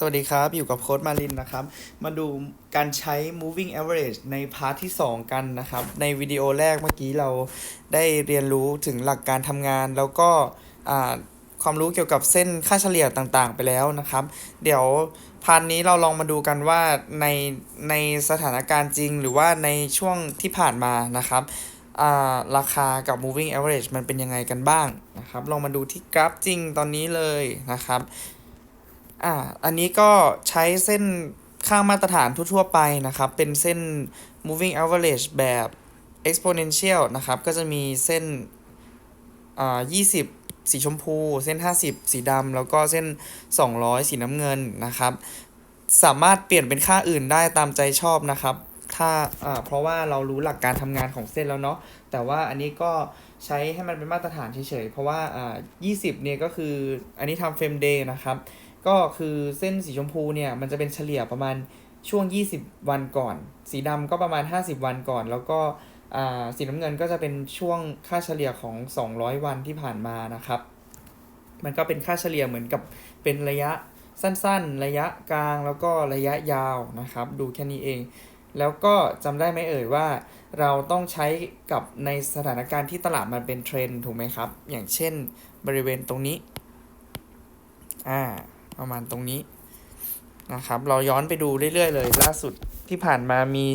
สวัสดีครับ อยู่กับโค้ดมารินนะครับ มาดูการใช้ moving average ในพาร์ทที่ 2 กันนะครับ ในวิดีโอแรกเมื่อกี้เราได้เรียนรู้ถึงหลักการทำงาน แล้วก็ความรู้เกี่ยวกับเส้นค่าเฉลี่ยต่างๆ ไปแล้วนะครับ เดี๋ยวพาร์ทนี้เราลองมาดูกันว่าในในสถานการณ์จริง หรือว่าในช่วงที่ผ่านมานะครับาราคากับ moving average มันเป็นยังไงกันบ้างนะครับ ลองมาดูที่กราฟจริงตอนนี้เลยนะครับ อ่าอันนี้ก็ใช้เส้นค่ามาตรฐานทั่วๆไปนะครับ เป็นเส้น moving average แบบ exponential นะครับ ก็จะมีเส้นอ่า20 สีชมพู เส้น 50 สีดำแล้วก็เส้น 200 สีน้ำเงินนะครับ สามารถเปลี่ยนเป็นค่าอื่นได้ตามใจชอบนะครับ ถ้าอ่าเพราะว่าเรารู้หลักการทำงานของเส้นแล้วเนาะ แต่ว่าอันนี้ก็ใช้ให้มันเป็นมาตรฐานเฉยๆ เพราะว่าอ่า20 เนี่ยก็คืออันนี้ทำเฟรมเดย์นะครับ ก็คือเส้นสีชมพูเนี่ยมันจะเป็นเฉลี่ยประมาณช่วง 20 วันก่อน สีดำก็ประมาณ 50 วันก่อน แล้วก็อ่าสีน้ำเงินก็จะเป็นช่วงค่าเฉลี่ยของ 200 วันที่ผ่านมานะครับ มันก็เป็นค่าเฉลี่ยเหมือนกับเป็นระยะสั้นๆ ระยะกลางแล้วก็ระยะยาวนะครับ ดูแค่นี้เอง แล้วก็จำได้ไหมเอ่ยว่า เราต้องใช้กับในสถานการณ์ที่ตลาดมันเป็นเทรนถูกไหมครับ อย่างเช่นบริเวณตรงนี้ อ่า ประมาณตรงนี้นะครับ เราย้อนไปดูเรื่อยๆ เลยล่าสุดที่ผ่านมามี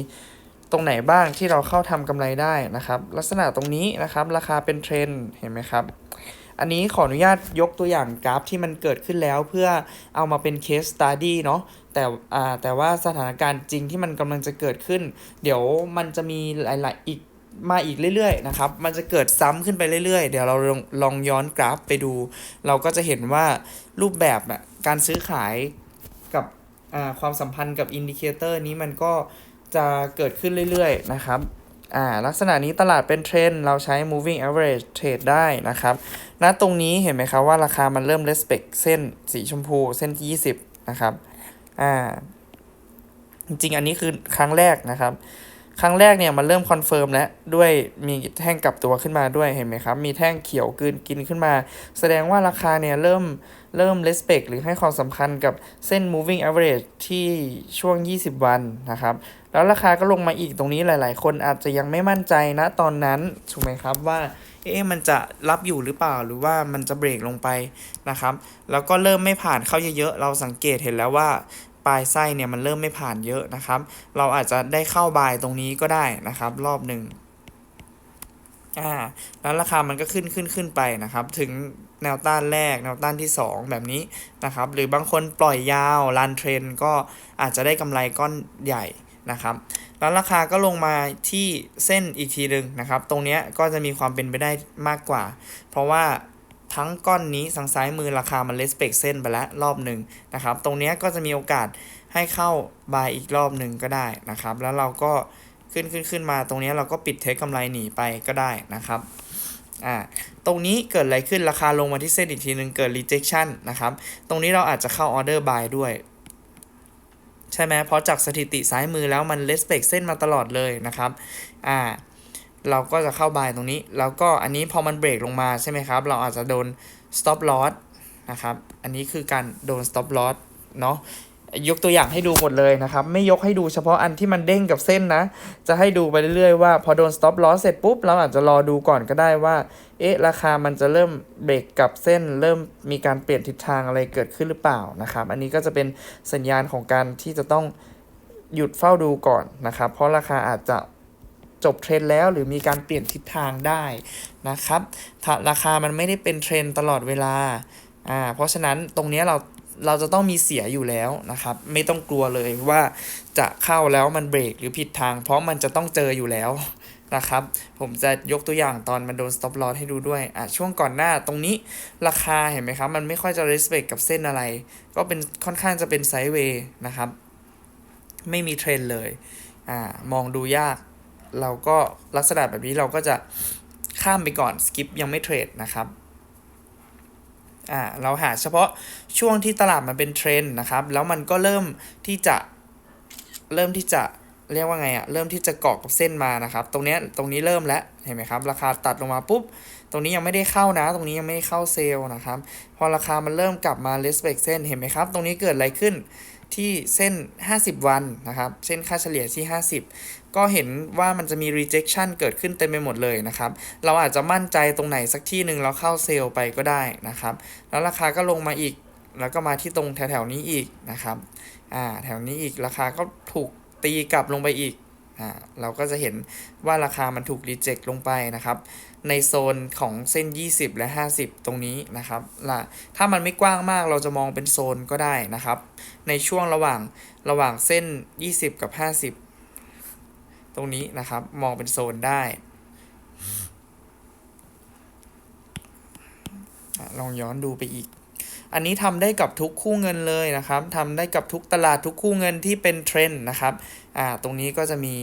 ตรงไหนบ้างที่เราเข้าทำกำไรได้นะครับ ลักษณะตรงนี้นะครับ ราคาเป็นเทรนเห็นไหมครับ อันนี้ขออนุญาตยกตัวอย่างกราฟที่มันเกิดขึ้นแล้วเพื่อเอามาเป็นเคสสต u d ดี้เนาะแต่อ่าแต่ว่าสถานการณ์จริงที่มันกำลังจะเกิดขึ้น เดี๋ยวมันจะมีหลาย ๆ อีก มาอีกเรื่อยๆนะครับ มันจะเกิดซ้ำขึ้นไปเรื่อยๆ เดี๋ยวเราลองลองย้อนกราฟไปดู เราก็จะเห็นว่ารูปแบบน่ะการซื้อขายกับความสัมพันธ์กับอินดิเคเตอร์นี้มันก็จะเกิดขึ้นเรื่อยๆ นะครับอ่าลักษณะนี้ตลาดเป็นเทรนด์เราใช้ moving average trade ได้นะครับณตรงนี้เห็นไหมครับว่าราคามันเริ่ม respect เส้นสีชมพูเส้นที่20 นะครับ อ่า จริงอันนี้คือครั้งแรกนะครับ ครั้งแรกเนี่ยมันเริ่มคอนเฟิร์มแล้วด้วยมีแท่งกลับตัวขึ้นมาด้วยเห็นไหมครับ มีแท่งเขียวกลืนกินขึ้นมา แสดงว่าราคาเนี่ยเริ่มเริ่ม respect หรือให้ความสำคัญกับเส้น moving average ที่ช่วง 20 วันนะครับ แล้วราคาก็ลงมาอีกตรงนี้หลาย ๆ คนอาจจะยังไม่มั่นใจนะตอนนั้นถูกไหมครับว่าเอ๊ะมันจะรับอยู่หรือเปล่าหรือว่ามันจะเบรกลงไปนะครับ แล้วก็เริ่มไม่ผ่านเข้าเยอะ ๆ เราสังเกตเห็นแล้วว่า ปลายไส้เนี่ยมันเริ่มไม่ผ่านเยอะนะครับ เราอาจจะได้เข้าบายตรงนี้ก็ได้นะครับ รอบหนึ่งอ่าแล้วราคามันก็ขึ้นขึ้นขึ้นไปนะครับ ถึงแนวต้านแรก แนวต้านที่ 2 แบบนี้นะครับ หรือบางคนปล่อยยาวรันเทรนก็อาจจะได้กำไรก้อนใหญ่นะครับแล้วราคาก็ลงมาที่เส้นอีกทีหนึ่งนะครับ ตรงนี้ก็จะมีความเป็นไปได้มากกว่า เพราะว่า ทั้งก้อนนี้ทางซ้ายมือราคามันเลสเปกเส้นไปแล้วรอบหนึ่งนะครับ ตรงนี้ก็จะมีโอกาสให้เข้าบายอีกรอบหนึ่งก็ได้นะครับ แล้วเราก็ขึ้นขึ้นขึ้นมาตรงนี้เราก็ปิดเทคกำไรหนีไปก็ได้นะครับอ่าตรงนี้เกิดอะไรขึ้นราคาลงมาที่เส้นอีกทีหนึ่งเกิด rejection นะครับ ตรงนี้เราอาจจะเข้า order buy ด้วยใช่ไหมเพราะจากสถิติซ้ายมือแล้วมัน respect เส้นมาตลอดเลยนะครับ อ่า เราก็จะเข้า buy ตรงนี้ แล้วก็อันนี้พอมันเบรกลงมาใช่ไหมครับ เราอาจจะโดน stop loss นะครับ อันนี้คือการโดน stop loss เนาะยกตัวอย่างให้ดูหมดเลยนะครับ ไม่ยกให้ดูเฉพาะอันที่มันเด้งกับเส้นนะ จะให้ดูไปเรื่อยๆว่าพอโดน stop loss เสร็จปุ๊บ เราอาจจะรอดูก่อนก็ได้ว่า เอ๊ะ ราคามันจะเริ่มเบรกกับเส้น เริ่มมีการเปลี่ยนทิศทางอะไรเกิดขึ้นหรือเปล่านะครับ อันนี้ก็จะเป็นสัญญาณของการที่จะต้องหยุดเฝ้าดูก่อนนะครับ เพราะราคาอาจจะ จบเทรนแล้วหรือมีการเปลี่ยนทิศทางได้นะครับถ้าราคามันไม่ได้เป็นเทรนตลอดเวลาอ่าเพราะฉะนั้นตรงนี้เราเราจะต้องมีเสียอยู่แล้วนะครับ ไม่ต้องกลัวเลยว่าจะเข้าแล้วมันเบรกหรือผิดทาง เพราะมันจะต้องเจออยู่แล้วนะครับ ผมจะยกตัวอย่างตอนมันโดน stop loss ให้ดูด้วยอะช่วงก่อนหน้าตรงนี้ราคาเห็นไหมครับ มันไม่ค่อยจะ respect กับเส้นอะไร ก็เป็นค่อนข้างจะเป็นไซด์เวย์นะครับ ไม่มีเทรนเลยอ่ามองดูยาก เราก็ลักษณะแบบนี้เราก็จะข้ามไปก่อน skip ยังไม่เทรดนะครับอ่าเราหาเฉพาะช่วงที่ตลาดมันเป็นเทรนด์นะครับ แล้วมันก็เริ่มที่จะเริ่มที่จะเรียกว่าไงอะเริ่มที่จะเกาะกับเส้นมานะครับ ตรงนี้ตรงนี้เริ่มแล้วเห็นไหมครับ ราคาตัดลงมาปุ๊บ ตรงนี้ยังไม่ได้เข้านะ ตรงนี้ยังไม่ได้เข้าเซลล์นะครับ พอราคามันเริ่มกลับมา respect เส้นเห็นไหมครับ ตรงนี้เกิดอะไรขึ้น ที่เส้น 50 วันนะครับ เส้นค่าเฉลี่ยที่ 50 ก็เห็นว่ามันจะมี rejection เกิดขึ้นเต็มไปหมดเลยนะครับ เราอาจจะมั่นใจตรงไหนสักที่หนึ่งเราเข้าเซลล์ไปก็ได้นะครับ แล้วราคาก็ลงมาอีก แล้วก็มาที่ตรงแถวๆนี้อีกนะครับ อ่า แถวนี้อีกราคาก็ถูกตีกลับลงไปอีก อ่าเราก็จะเห็นว่าราคามันถูก reject ลงไปนะครับ ในโซนของเส้น 20 และ 50 ตรงนี้นะครับล่ะถ้ามันไม่กว้างมากเราจะมองเป็นโซนก็ได้นะครับ ในช่วงระหว่างระหว่างเส้น 20 กับ 50 ตรงนี้นะครับมองเป็นโซนได้ลองย้อนดูไปอีก อันนี้ทำได้กับทุกคู่เงินเลยนะครับทำได้กับทุกตลาดทุกคู่เงินที่เป็นเทรนด์นะครับอ่าตรงนี้ก็จะมี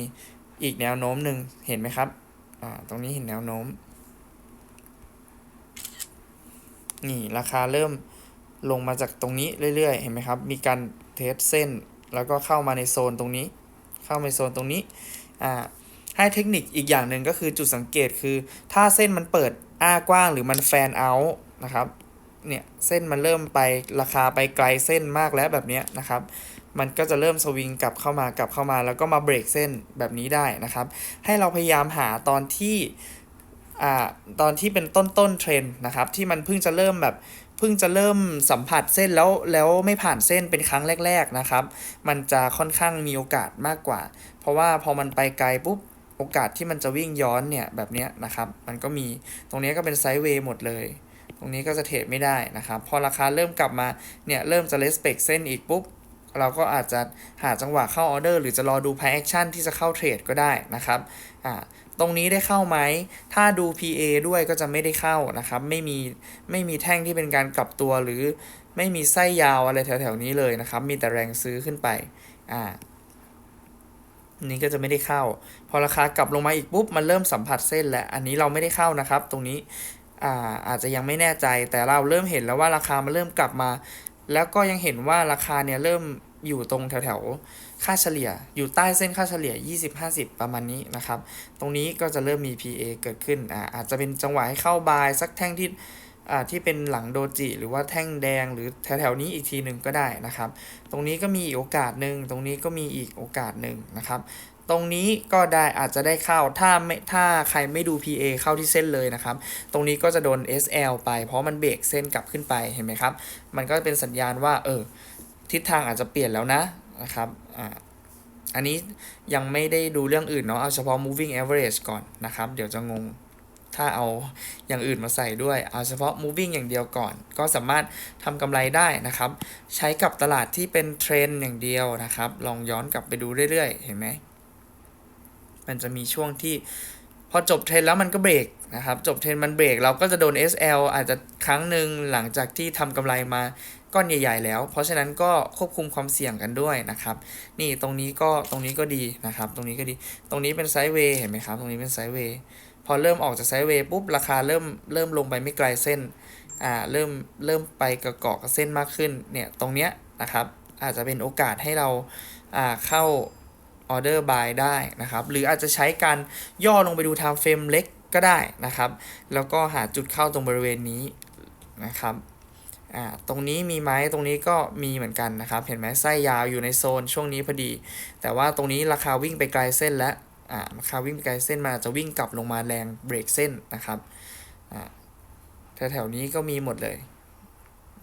อีกแนวโน้มหนึ่งเห็นไหมครับอ่าตรงนี้เห็นแนวโน้ม นี่ราคาเริ่มลงมาจากตรงนี้เรื่อยๆ เห็นไหมครับ มีการเทสเส้น แล้วก็เข้ามาในโซนตรงนี้ เข้ามาในโซนตรงนี้อ่าให้เทคนิคอีกอย่างหนึ่งก็คือจุดสังเกตคือ ถ้าเส้นมันเปิดอ้ากว้างหรือมันแฟนเอาท์นะครับ เนี่ยเส้นมันเริ่มไปราคาไปไกลเส้นมากแล้วแบบนี้นะครับมันก็จะเริ่มสวิงกลับเข้ามากลับเข้ามา แล้วก็มาเบรกเส้นแบบนี้ได้นะครับ ให้เราพยายามหาตอนที่อ่าตอนที่เป็นต้นต้นเทรนนะครับ ที่มันเพิ่งจะเริ่มแบบเพิ่งจะเริ่มสัมผัสเส้นแล้วแล้วไม่ผ่านเส้นเป็นครั้งแรก ๆนะครับ มันจะค่อนข้างมีโอกาสมากกว่า เพราะว่าพอมันไปไกลปุ๊บโอกาสที่มันจะวิ่งย้อนเนี่ยแบบนี้นะครับ มันก็มีตรงนี้ก็เป็นไซด์เวย์หมดเลย ตรงนี้ก็จะเทรดไม่ได้นะครับ พอราคาเริ่มกลับมาเนี่ยเริ่มจะเลสเปกเส้นอีกปุ๊บ เราก็อาจจะหาจังหวะเข้าออเดอร์หรือจะรอดูไพแอคชั่นที่จะเข้าเทรดก็ได้นะครับอ่าตรงนี้ได้เข้าไหม ถ้าดู PA ด้วยก็จะไม่ได้เข้านะครับ ไม่มีไม่มีแท่งที่เป็นการกลับตัวหรือไม่มีไส้ยาวอะไรแถวๆนี้เลยนะครับ มีแต่แรงซื้อขึ้นไป อ่าอันนี้ก็จะไม่ได้เข้า พอราคากลับลงมาอีกปุ๊บ มันเริ่มสัมผัสเส้นแล้ว อันนี้เราไม่ได้เข้านะครับ ตรงนี้ อาอาจจะยังไม่แน่ใจแต่เราเริ่มเห็นแล้วว่าราคามันเริ่มกลับมา แล้วก็ยังเห็นว่าราคาเนี่ยเริ่มอยู่ตรงแถวๆ ค่าเฉลี่ย อยู่ใต้เส้นค่าเฉลี่ย 20-50 ประมาณนี้นะครับ ตรงนี้ก็จะเริ่มมี PA เกิดขึ้นอาอาจจะเป็นจังหวะให้เข้าบายสักแท่งที่ ที่เป็นหลังโดจิหรือว่าแท่งแดงหรือแถวๆนี้อีกทีหนึ่งก็ได้นะครับ ตรงนี้ก็มีอีกโอกาสหนึ่งตรงนี้ก็มีอีกโอกาสหนึ่งนะครับตรงนี้ก็ได้อาจจะได้เข้าถ้าไม่ถ้าใครไม่ดู PA เข้าที่เส้นเลยนะครับ ตรงนี้ก็จะโดน SL ไป เพราะมันเบรกเส้นกลับขึ้นไปเห็นไหมครับ มันก็เป็นสัญญาณว่าเออทิศทางอาจจะเปลี่ยนแล้วนะนะครับอ่าอันนี้ยังไม่ได้ดูเรื่องอื่นเนาะเอาเฉพาะ moving average ก่อนนะครับ เดี๋ยวจะงง ถ้าเอาอย่างอื่นมาใส่ด้วย เอาเฉพาะ moving อย่างเดียวก่อน ก็สามารถทำกำไรได้นะครับ ใช้กับตลาดที่เป็นเทรนอย่างเดียวนะครับ ลองย้อนกลับไปดูเรื่อยๆ เห็นไหม มันจะมีช่วงที่พอจบเทรนแล้วมันก็เบรกนะครับ จบเทรนมันเบรกเราก็จะโดน SL อาจจะครั้งหนึ่งหลังจากที่ทำกำไรมาก้อนใหญ่ ๆ แล้ว เพราะฉะนั้นก็ควบคุมความเสี่ยงกันด้วยนะครับ นี่ตรงนี้ก็ตรงนี้ก็ดีนะครับ ตรงนี้ก็ดี ตรงนี้เป็นไซด์เวย์เห็นไหมครับ ตรงนี้เป็นไซด์เวย์ อเริ่มออกจากไซด์เวย์ปุ๊บราคาเริ่มเริ่มลงไปไม่ไกลเส้นอ่าเริ่มเริ่มไปกระเกาะกับเส้นมากขึ้นเนี่ยตรงเนี้ยนะครับอาจจะเป็นโอกาสให้เราอ่าเข้าออเดอร์บายได้นะครับหรืออาจจะใช้การย่อลงไปดู time frame เล็กก็ได้นะครับ แล้วก็หาจุดเข้าตรงบริเวณนี้นะครับอ่าตรงนี้มีไหมตรงนี้ก็มีเหมือนกันนะครับ เห็นไหมไส้ยาวอยู่ในโซนช่วงนี้พอดี แต่ว่าตรงนี้ราคาวิ่งไปไกลเส้นแล้ว อ่าราคาวิ่งไปไกลเส้นมาจะวิ่งกลับลงมาแรงเบรกเส้นนะครับอ่าแถวๆนี้ก็มีหมดเลย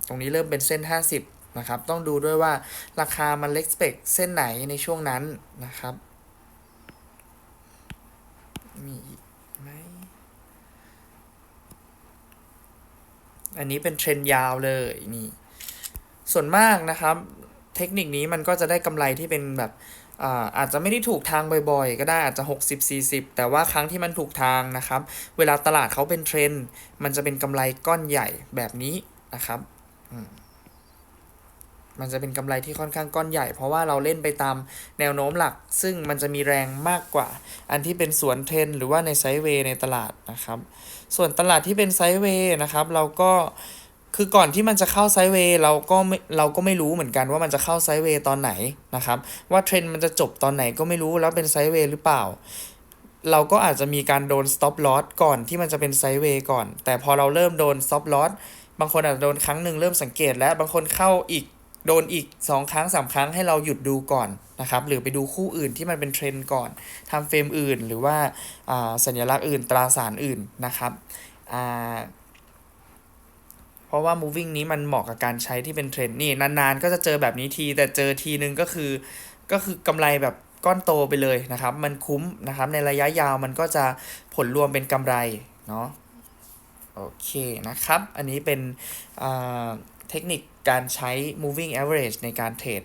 ตรงนี้เริ่มเป็นเส้น 50นะครับ ต้องดูด้วยว่าราคามันเล็กสเปกเส้นไหนในช่วงนั้นนะครับ มีไหมอันนี้เป็นเทรนยาวเลยนี่ ส่วนมากนะครับ เทคนิคนี้มันก็จะได้กำไรที่เป็นแบบ อาอาจจะไม่ได้ถูกทางบ่อยๆ ก็ได้อาจจะ 60-40 แต่ว่าครั้งที่มันถูกทางนะครับ เวลาตลาดเขาเป็นเทรนด์มันจะเป็นกำไรก้อนใหญ่แบบนี้นะครับมันจะเป็นกำไรที่ค่อนข้างก้อนใหญ่ เพราะว่าเราเล่นไปตามแนวโน้มหลัก ซึ่งมันจะมีแรงมากกว่า อันที่เป็นสวนเทรนหรือว่าในไซด์เวย์ในตลาดนะครับ ส่วนตลาดที่เป็นไซด์เวย์นะครับ เราก็ คือก่อนที่มันจะเข้าไซด์เวย์เราก็ไม่เราก็ไม่รู้เหมือนกันว่ามันจะเข้าไซด์เวย์ตอนไหนนะครับ ว่าเทรนด์มันจะจบตอนไหนก็ไม่รู้แล้วเป็นไซด์เวย์หรือเปล่า เราก็อาจจะมีการโดน stop loss ก่อนที่มันจะเป็นไซด์เวย์ก่อน แต่พอเราเริ่มโดน stop loss บางคนอาจจะโดนครั้งหนึ่งเริ่มสังเกต แล้วบางคนเข้าอีกโดนอีก 2 ครั้ง 3 ครั้งให้เราหยุดดูก่อนนะครับ หรือไปดูคู่อื่นที่มันเป็นเทรนด์ก่อนทำเฟรมอื่น หรือว่าอ่าสัญลักษณ์อื่นตราสารอื่นนะครับอ่า เพราะว่า moving นี้มันเหมาะกับการใช้ที่เป็นเทรนด์นี่นานๆ ก็จะเจอแบบนี้ที แต่เจอทีนึงก็คือ ก็คือกำไรแบบก้อนโตไปเลยนะครับ มันคุ้มนะครับ ในระยะยาวมันก็จะผลรวมเป็นกำไรเนาะโอเคนะครับ อันนี้เป็นเทคนิคการใช้ moving average ในการเทรด